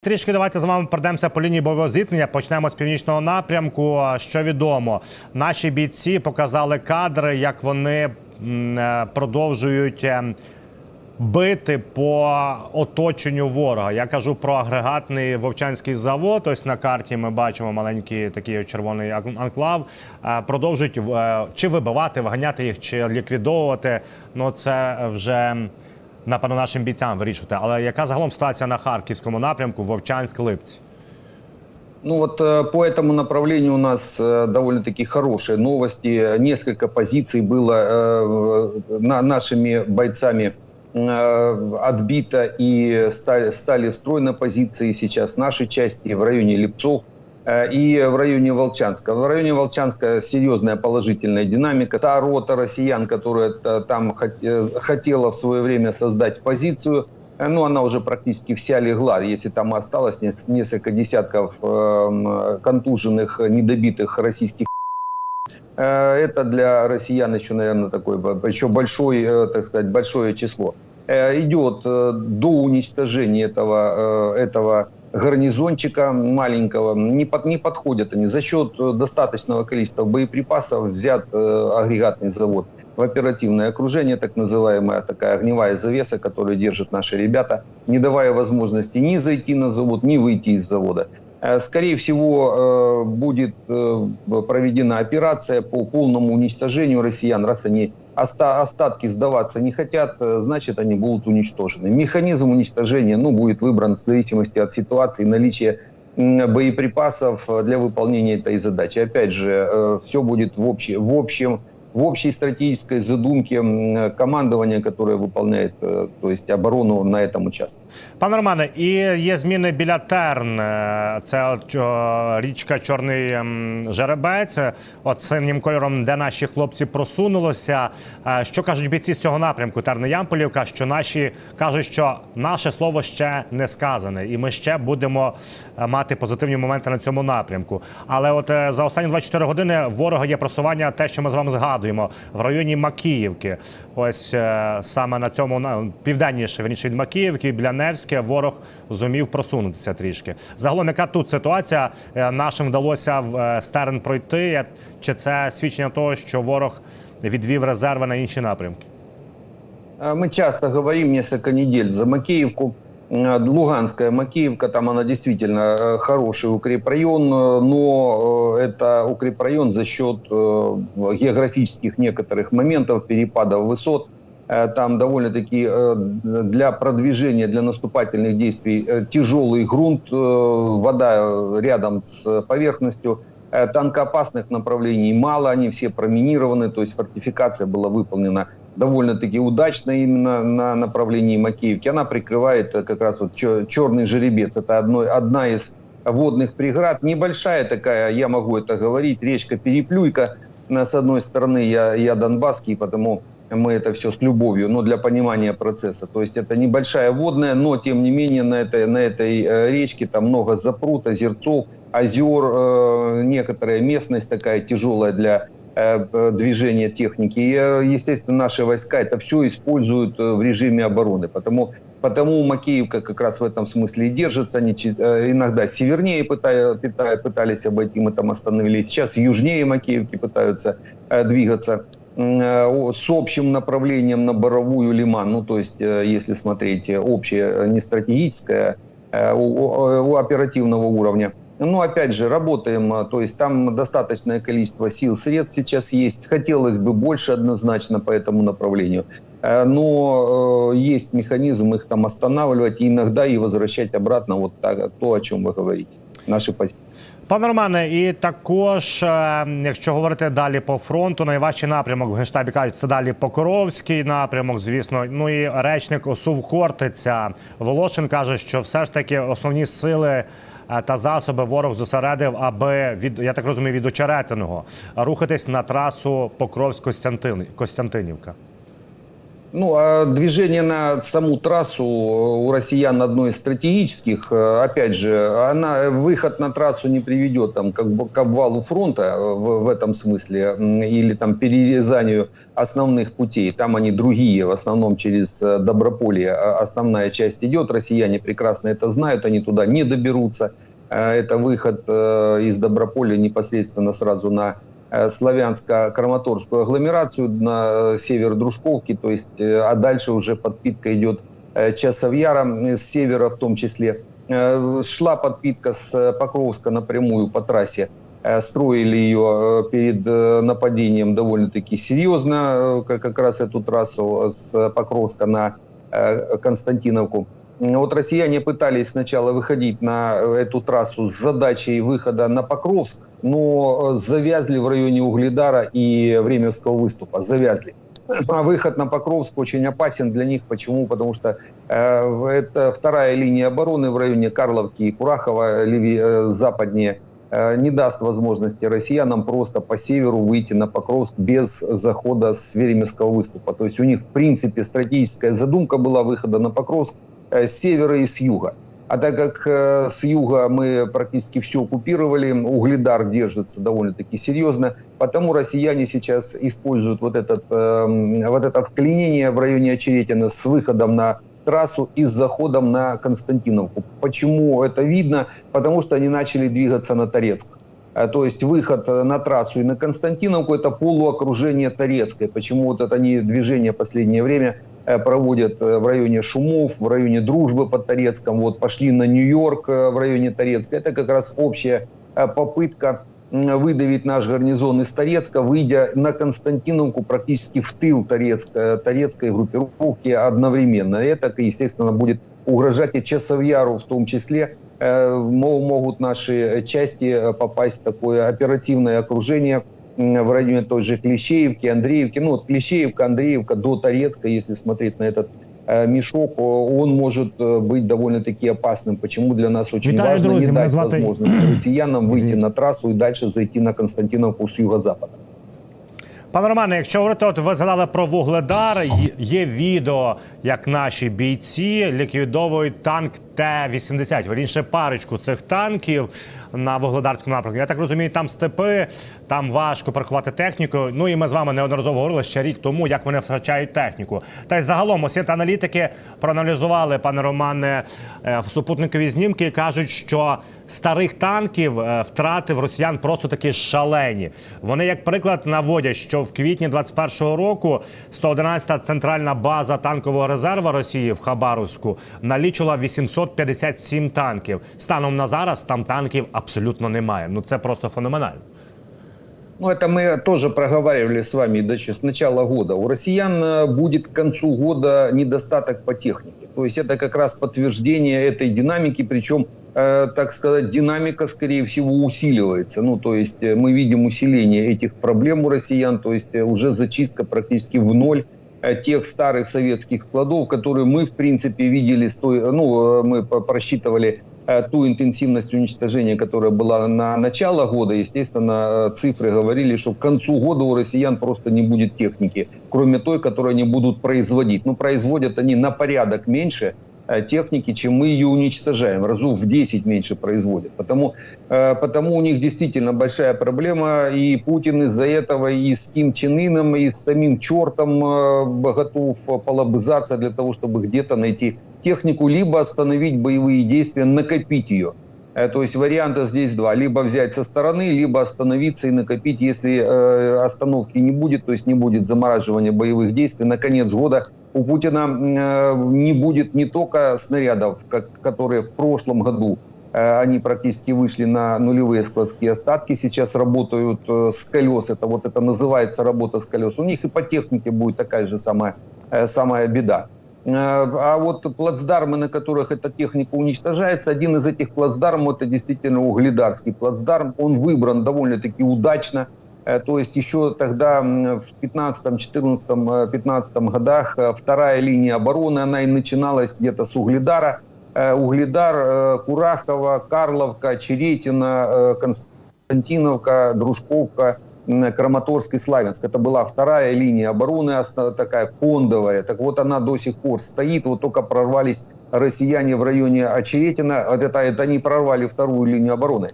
Трішки давайте з вами пройдемося по лінії бойового зіткнення. Почнемо з північного напрямку. Що відомо, наші бійці показали кадри, як вони е, продовжують е, бити по оточенню ворога. Я кажу про агрегатний вовчанський завод. Ось на карті ми бачимо маленький такий червоний анклав. Е, Продовжують е, чи вибивати, виганяти їх, чи ліквідовувати. Ну це вже. Напевно, нашим бійцям вирішувати. Але яка загалом ситуація на харківському напрямку Вовчанськ-Липці? Ну вот э, по этому направлению у нас э, довольно-таки хорошие новости. Несколько позиций было э, на, нашими бойцами э, отбито и стали, стали в строй на позиции сейчас нашей части в районе Липцов э, и в районе Волчанска. В районе Волчанска серьезная положительная динамика. Та рота россиян, которая та- там э, хотела в свое время создать позицию, Э, ну, она уже практически вся легла. Если там осталось нес- несколько десятков эм, контуженных, недобитых российских э, это для россиян еще, наверное, такое еще большой, э, так сказать, большое число. Э, Идет э, до уничтожения этого, э, этого гарнизончика маленького. Не, под, не подходят они. За счет э, достаточного количества боеприпасов взят э, агрегатный завод в оперативное окружение, так называемая такая огневая завеса, которую держат наши ребята, не давая возможности ни зайти на завод, ни выйти из завода. Э, Скорее всего, э, будет проведена операция по полному уничтожению россиян. Раз они остатки сдаваться не хотят, э, значит, они будут уничтожены. Механизм уничтожения ну, будет выбран в зависимости от ситуации, наличия боеприпасов э, для выполнения этой задачи. Опять же, все будет в, общей, в общем в общей стратегической задумке м, командования, которое выполняет э, то есть оборону на этом участке. Пане Романе, і є зміни біля Терн. Е, Це от, о, річка Чорний ем, Жеребець. От синім кольором, де наші хлопці просунулися. Е, Що кажуть бійці з цього напрямку? Терни Ямполівка, що наші кажуть, що наше слово ще не сказане, і ми ще будемо е, мати позитивні моменти на цьому напрямку. Але от е, за останні 24 години ворога є просування, те, що ми з вами згадуємо, в районі Макіївки. Ось е, саме на цьому на південніше верніше від Макіївки, біля Невське, ворог зумів просунутися трішки. Загалом, яка тут ситуація? Е, Нашим вдалося в е, Стерн пройти. Чи це свідчення того, що ворог відвів резерви на інші напрямки? Мы часто говорим несколько недель за Макеевку. Э, Луганская Макеевка, там она действительно э, хороший укрепрайон, э, но это укрепрайон за счет географических некоторых моментов, перепадов высот. Там довольно-таки для продвижения, для наступательных действий тяжелый грунт, вода рядом с поверхностью. Танкоопасных направлений мало, они все проминированы, то есть фортификация была выполнена довольно-таки удачно именно на направлении Макеевки. Она прикрывает э, как раз вот черный жеребец. Это одно, одна из водных преград. Небольшая такая, я могу это говорить, речка Переплюйка. С одной стороны, я, я донбасский, потому мы это все с любовью, но для понимания процесса. То есть это небольшая водная, но тем не менее на этой, на этой э, речке там много запрут, озерцов, озер, э, некоторая местность такая тяжелая для движения техники. И, э, естественно, наши войска это все используют э, в режиме обороны. Потому, потому Макеевка как раз в этом смысле и держится. Они э, иногда севернее пытались обойти, мы там остановились. Сейчас южнее Макеевки пытаются э, двигаться э, с общим направлением на Боровую Лиман. Ну, то есть, э, если смотреть э, общее, э, не стратегическое, э, у- у оперативного уровня. Ну, опять же, работаем, а, то есть там достаточное количество сил, средств сейчас есть. Хотелось бы больше однозначно по этому направлению. Э, Но э, есть механизм их там останавливать и иногда и возвращать обратно вот так, то, о чем вы говорите, наши позиции. Пане Романе, і також, е, якщо говорити далі по фронту, найважчий напрямок в генштабі кажуть, це далі Покровський напрямок, звісно. Ну і речник ОСУВ Хортиця Волошин каже, що все ж таки основні сили е, та засоби ворог зосередив, аби від я так розумію, від очеретиного рухатись на трасу Покровськ-Костянтин Костянтинівка. Ну, а движение на саму трассу у россиян одно из стратегических. Э, Опять же, она, выход на трассу не приведет там, как бы, к обвалу фронта э, в, в этом смысле или там перерезанию основных путей. Там они другие, в основном через э, Доброполье э, основная часть идет. Россияне прекрасно это знают, они туда не доберутся. Э, Это выход э, из Доброполя непосредственно сразу на э, славянско-краматорскую агломерацию на э, север Дружковки, то есть, э, а дальше уже подпитка идет э, Часовьяра э, с севера в том числе. Э, Шла подпитка с э, Покровска напрямую по трассе. Э, Строили ее э, перед э, нападением довольно-таки серьезно, э, как раз эту трассу с Покровска на э, Константиновку. Вот россияне пытались сначала выходить на эту трассу с задачей выхода на Покровск, но завязли в районе Угледара и Временского выступа. Завязли. А выход на Покровск очень опасен для них. Почему? Потому что э, это вторая линия обороны в районе Карловки и Курахова, леви, э, западнее, э, не даст возможности россиянам просто по северу выйти на Покровск без захода с Веремевского выступа. То есть у них, в принципе, стратегическая задумка была выхода на Покровск э, с севера и с юга. А так как э, с юга мы практически все оккупировали, Угледар держится довольно-таки серьезно, потому россияне сейчас используют вот, этот, э, вот это вклинение в районе Очеретина с выходом на трассу и с заходом на Константиновку. Почему это видно? Потому что они начали двигаться на Торецк. Э, То есть выход э, на трассу и на Константиновку – это полуокружение Торецкой. Почему вот это они движение последнее время э, проводят э, в районе Шумов, в районе Дружбы под Торецком, вот пошли на Нью-Йорк э, в районе Торецка. Это как раз общая э, попытка выдавить наш гарнизон из Торецка, выйдя на Константиновку практически в тыл Торецка, Торецкой группировки одновременно. Это, естественно, будет угрожать и Часовьяру в том числе. Э, мо- Могут наши части э, попасть в такое оперативное окружение в районе той же Клещеевки, Андреевки. Ну, вот Клещеевка, Андреевка до Торецка, если смотреть на этот э, мешок, о, он может э, быть довольно-таки опасным. Почему для нас очень Вітаю, важно друзі, не мене дать звати- возможность россиянам выйти Звісно. на трассу и дальше зайти на Константиновку с юго-запада. Пане Романе, якщо говорити, от ви згадали про Вугледар, є- є відео, як наші бійці ліквідовують танк Т-80, верніше парочку цих танків на Вугледарському напрямку. Я так розумію, там степи, там важко паркувати техніку. Ну і ми з вами неодноразово говорили ще рік тому, як вони втрачають техніку. Та й загалом освіт аналітики проаналізували, пане Романе, е, в супутникові знімки і кажуть, що старих танків е, втрати в росіян просто такі шалені. Вони, як приклад, наводять, що в квітні 21-го року 111-та центральна база танкового резерву Росії в Хабаровську налічила 857 танків. Станом на зараз там танків абсолютно немає. Ну це просто феноменально. Ну, это мы тоже проговаривали с вами да, еще с начала года. У россиян э, будет к концу года недостаток по технике. То есть это как раз подтверждение этой динамики, причем, э, так сказать, динамика, скорее всего, усиливается. Ну, то есть э, мы видим усиление этих проблем у россиян, то есть э, уже зачистка практически в ноль э, тех старых советских складов, которые мы, в принципе, видели, ну, э, мы просчитывали э, ту интенсивность уничтожения, которая была на начало года, естественно, э, цифры говорили, что к концу года у россиян просто не будет техники, кроме той, которую они будут производить. Ну, производят они на порядок меньше э, техники, чем мы ее уничтожаем. Разу в 10 меньше производят. Потому, э, потому у них действительно большая проблема, и Путин из-за этого и с Ким Чен Ыном, и с самим чертом э, готов полобызаться для того, чтобы где-то найти технику, либо остановить боевые действия, накопить ее. Э, То есть варианта здесь два. Либо взять со стороны, либо остановиться и накопить. Если э, остановки не будет, то есть не будет замораживания боевых действий, на конец года у Путина э, не будет не только снарядов, которые в прошлом году э, они практически вышли на нулевые складские остатки, сейчас работают э, с колес, это вот это называется работа с колес. У них и по технике будет такая же самая, самая беда. А вот плацдармы, на которых эта техника уничтожается, один из этих плацдармов, это действительно угледарский плацдарм. Он выбран довольно-таки удачно. Э, То есть еще тогда в 15, 14, э, 15 годах э, вторая линия обороны, она и начиналась где-то с Угледара. Э, Угледар, Курахова, Карловка, Черетина, Константиновка, Дружковка, Краматорск и Славянск. Это была вторая линия обороны, такая кондовая. Так вот, она до сих пор стоит. Вот только прорвались россияне в районе Очеретина. Это, это они прорвали вторую линию обороны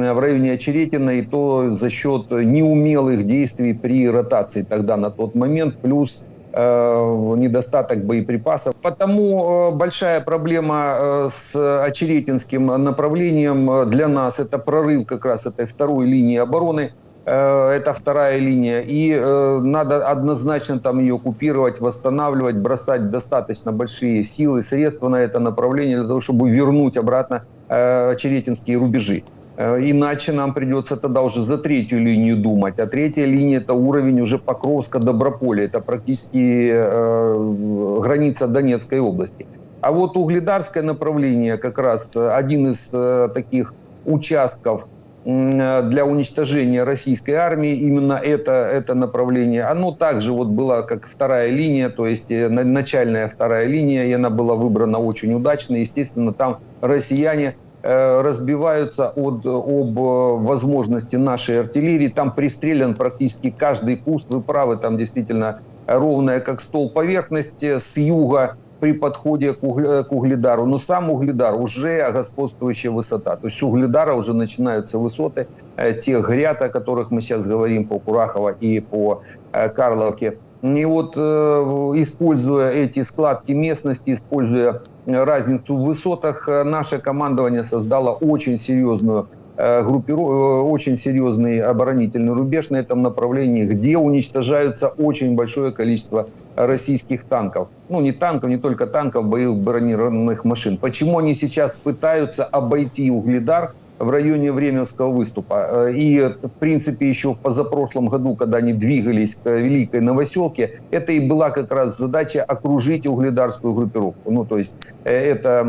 в районе Очеретина, и то за счет неумелых действий при ротации тогда на тот момент, плюс э, недостаток боеприпасов. Потому э, большая проблема э, с Очеретинским направлением э, для нас это прорыв как раз этой второй линии обороны. Э, Это вторая линия, и э, надо однозначно там ее купировать, восстанавливать, бросать достаточно большие силы, средства на это направление для того, чтобы вернуть обратно э, очеретинские рубежи. Э, Иначе нам придется тогда уже за третью линию думать. А третья линия – это уровень уже Покровска-Доброполя. Это практически э, граница Донецкой области. А вот угледарское направление как раз э, один из э, таких участков э, для уничтожения российской армии. Именно это, это направление. Оно также вот было как вторая линия, то есть э, на- начальная вторая линия, и она была выбрана очень удачно. Естественно, там россияне разбиваются от, об э, возможности нашей артиллерии. Там пристрелян практически каждый куст. Вы правы, там действительно ровная как стол поверхность э, с юга при подходе к, угле- к угледару. Но сам угледар уже господствующая высота. То есть с угледара уже начинаются высоты э, тех гряд, о которых мы сейчас говорим по Курахово и по э, Карловке. И вот, э, используя эти складки местности, используя э, разницу в высотах, э, наше командование создало очень серьезную э, группиру- э, очень серьезный оборонительный рубеж на этом направлении, где уничтожаются очень большое количество российских танков. Ну, не танков, не только танков, боевых бронированных машин. Почему они сейчас пытаются обойти Угледар в районе Временского выступа? Э, И, в принципе, еще в позапрошлом году, когда они двигались к Великой Новоселке, это и была как раз задача окружить угледарскую группировку. Ну, то есть э, это,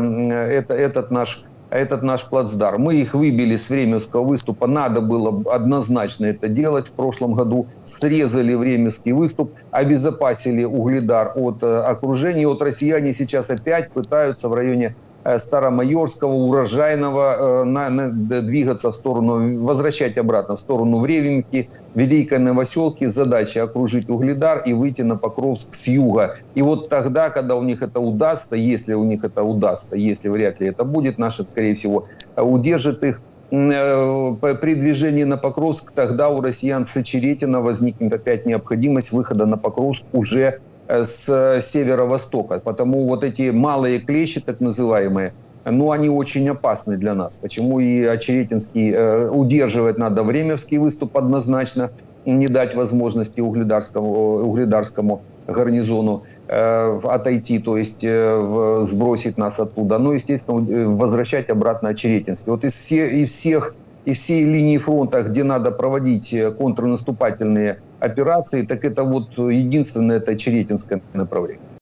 это, этот наш этот наш плацдарм. Мы их выбили с Временского выступа. Надо было однозначно это делать. В прошлом году срезали Временский выступ, обезопасили Угледар от э, окружения. Вот россияне сейчас опять пытаются в районе Старомайорского, Урожайного э, на- на- двигаться в сторону, возвращать обратно в сторону Временки, Великой Новоселки. Задача окружить Угледар и выйти на Покровск с юга. И вот тогда, когда у них это удастся, если у них это удастся, если вряд ли это будет, наши, скорее всего, э, удержит их, э, при движении на Покровск, тогда у россиян с Очеретина возникнет опять необходимость выхода на Покровск уже э, с э, северо-востока. Потому вот эти малые клещи, так называемые, ну, они очень опасны для нас. Почему и Очеретинский э, удерживать надо Времевский выступ однозначно, не дать возможности угледарскому, угледарскому гарнизону э, отойти, то есть э, в- сбросить нас оттуда. Ну, естественно, э, возвращать обратно Очеретинский. Вот из, все, из всех из всей линии фронта, где надо проводить э, контрнаступательные операции, так это вот единственное, это Очеретинское направление.